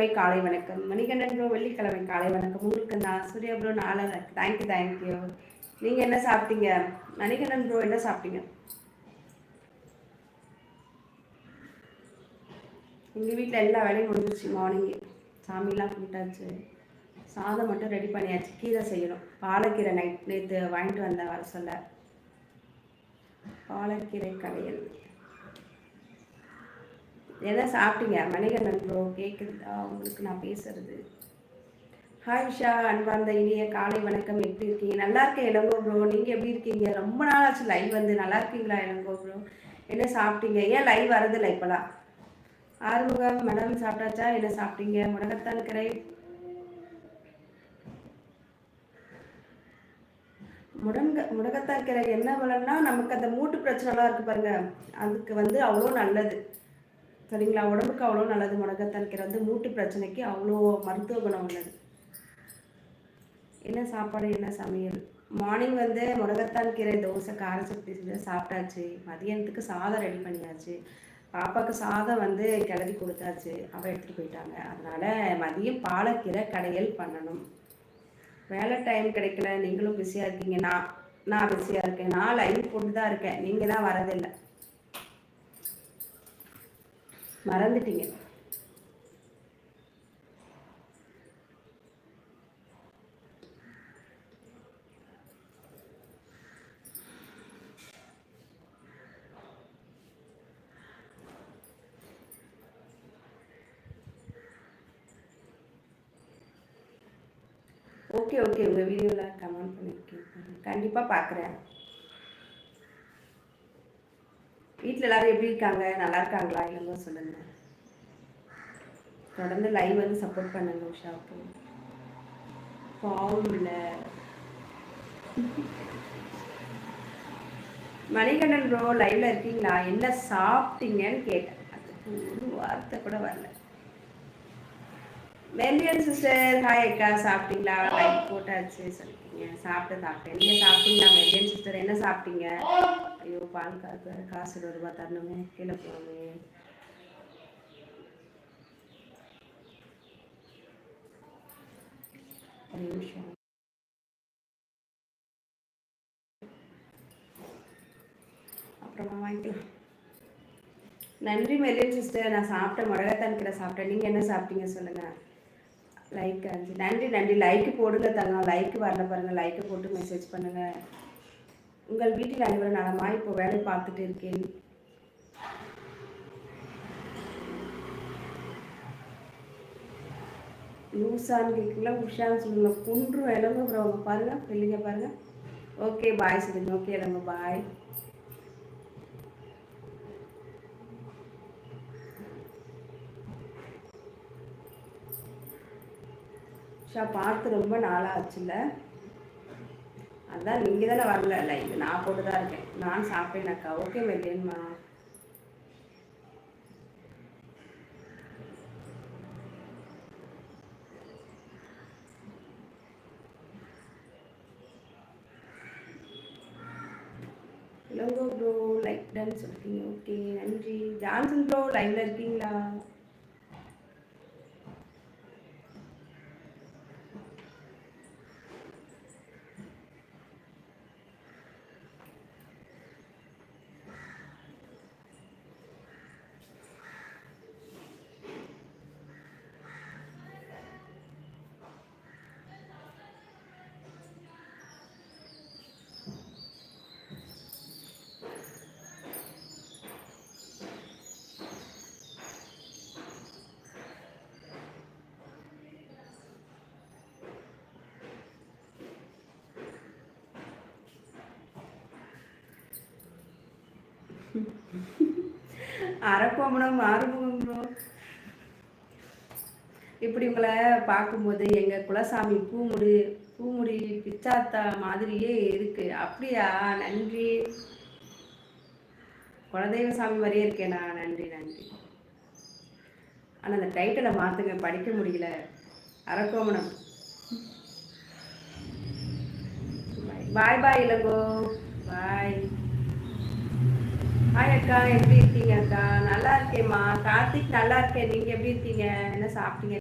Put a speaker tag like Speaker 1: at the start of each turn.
Speaker 1: வெள்ளிக்கிழமை காலை வணக்கம் மணிகண்டன் ப்ரோ வெள்ளிக்கிழமை காலை வணக்கம் உங்களுக்கு நான் சூர்யா ப்ரோ நாளை தேங்க்யூ தேங்க்யூ நீங்கள் என்ன சாப்பிட்டீங்க மணிகண்டன் ப்ரோ என்ன சாப்பிட்டீங்க எங்கள் வீட்டில் எல்லா வேலையும் முடிஞ்சிருச்சு மார்னிங் சாமிலாம் கும்பிட்டாச்சு சாதம் மட்டும் ரெடி பண்ணியாச்சு கீரை செய்யணும் பாலக்கீரை நைட் நேற்று வாங்கிட்டு வந்தேன் வர சொல்ல பாலக்கீரை கலையல் என்ன சாப்பிட்டீங்க மணிகண்டன் ப்ரோ கேட்குதா உங்களுக்கு நான் பேசுறது ஹாய் உஷா அன்பார்ந்த இனிய காலை வணக்கம் எப்படி இருக்கீங்க நல்லா இருக்கேன் இளங்கோ ப்ரோ நீங்கள் எப்படி இருக்கீங்க ரொம்ப நாள் ஆச்சு லைவ் வந்து நல்லா இருக்கீங்களா இளங்கோ ப்ரோ என்ன சாப்பிட்டீங்க ஏன் லைவ் வரதில்லை இப்போலாம் ஆறுமுகம் மேடம் சாப்பிட்டாச்சா என்ன சாப்பிட்டீங்க முடகத்தான் கரை முடங்க முடகத்தான் கரை என்ன பலன்னா நமக்கு அந்த மூட்டு பிரச்சனைலாம் இருக்குது பாருங்க அதுக்கு வந்து அவ்வளோ நல்லது சரிங்களா உடம்புக்கு அவ்வளோ நல்லது கீரை வந்து மூட்டு பிரச்சனைக்கு அவ்வளோ மருத்துவ குணம் உள்ளது என்ன சாப்பாடு என்ன சமையல் மார்னிங் வந்து முடக்கத்தான் கீரை தோசை கார சக்தி செஞ்சு சாப்பிட்டாச்சு மதியானத்துக்கு சாதம் ரெடி பண்ணியாச்சு பாப்பாவுக்கு சாதம் வந்து கிளறி கொடுத்தாச்சு அவள் எடுத்துகிட்டு போயிட்டாங்க அதனால் மதியம் பாலக்கீரை கடையல் பண்ணணும் வேலை டைம் கிடைக்கல நீங்களும் பிஸியாக இருக்கீங்க நான் நான் பிஸியாக இருக்கேன் நான் லைவ் போட்டு தான் இருக்கேன் நீங்கள் தான் வரதில்லை மறந்துட்டீங்க ஓகே ஓகே உங்கள் வீடியோவில் கமெண்ட் பண்ணியிருக்கேன் கண்டிப்பாக பார்க்குறேன் வீட்டில் எல்லாரும் எப்படி இருக்காங்க நல்லா இருக்காங்களா இல்லைங்க சொல்லுங்க தொடர்ந்து லைவ் வந்து சப்போர்ட் பண்ணுங்க உஷா அப்போ பாவம் இல்லை மணிகண்டன் ப்ரோ லைவ்ல இருக்கீங்களா என்ன சாப்பிட்டீங்கன்னு கேட்டேன் அதுக்கு ஒரு வார்த்தை கூட வரல வெல்லியன் சிஸ்டர் ஹாய் அக்கா சாப்பிட்டீங்களா லைக் போட்டாச்சு சொல்லிட்டீங்க சாப்பிட்டு சாப்பிட்டேன் நீங்க சாப்பிட்டீங்களா வெல்லியன் சிஸ்டர் என்ன சாப்பிட்டீங்க ஐயோ பால் காசு காசு ஒரு ரூபா தரணுமே கீழே போகணுமே ஒரு நிமிஷம் அப்புறமா வாங்கிக்கலாம் நன்றி மெல்லியன் சிஸ்டர் நான் சாப்பிட்டேன் முடகத்தான் கீரை சாப்பிட்டேன் நீங்கள் என்ன சாப்பிட்டீங்க சொல்லுங்கள் லைக் அஞ்சு uh, நன்றி நன்றி லைக் போடுங்க தங்கம் லைக் வரல பாருங்கள் லைக் போட்டு மெசேஜ் பண்ணுங்கள் உங்கள் வீட்டில் அனைவரும் நலமா இப்போ வேலை பார்த்துட்டு இருக்கேன் லூசான்னு கேட்குங்களா உஷான்னு சொல்லுங்க குன்று இளம்புறவங்க பாருங்கள் பிள்ளைங்க பாருங்கள் ஓகே பாய் சொல்லுங்க ஓகே இளம்பு பாய் ஷா பார்த்து ரொம்ப நாளாச்சுல்ல அதான் நீங்கள் தானே வரல இது நான் போட்டு தான் இருக்கேன் நான் சாப்பிட்டேனாக்கா ஓகே மெல்லியன்மா இளங்கோ ப்ரோ லைக் டன் சொல்லிட்டீங்க ஓகே நன்றி ஜான்சன் ப்ரோ லைவில் இருக்கீங்களா அரக்கோமனம் ஆறுமுகம் இப்படி உங்களை பார்க்கும்போது எங்கள் குலசாமி பூமுடி பூமுடி பிச்சாத்தா மாதிரியே இருக்கு அப்படியா நன்றி குலதெய்வ சாமி மாதிரியே இருக்கேனா நன்றி நன்றி ஆனால் அந்த டைட்டிலை மாற்றுங்க படிக்க முடியல அரக்கோமணம் பாய் பாய் இளங்கோ பாய் ஹாய் அக்கா எப்படி இருக்கீங்க அக்கா நல்லா இருக்கேம்மா கார்த்திக் நல்லா இருக்கேன் நீங்கள் எப்படி இருக்கீங்க என்ன சாப்பிட்டீங்க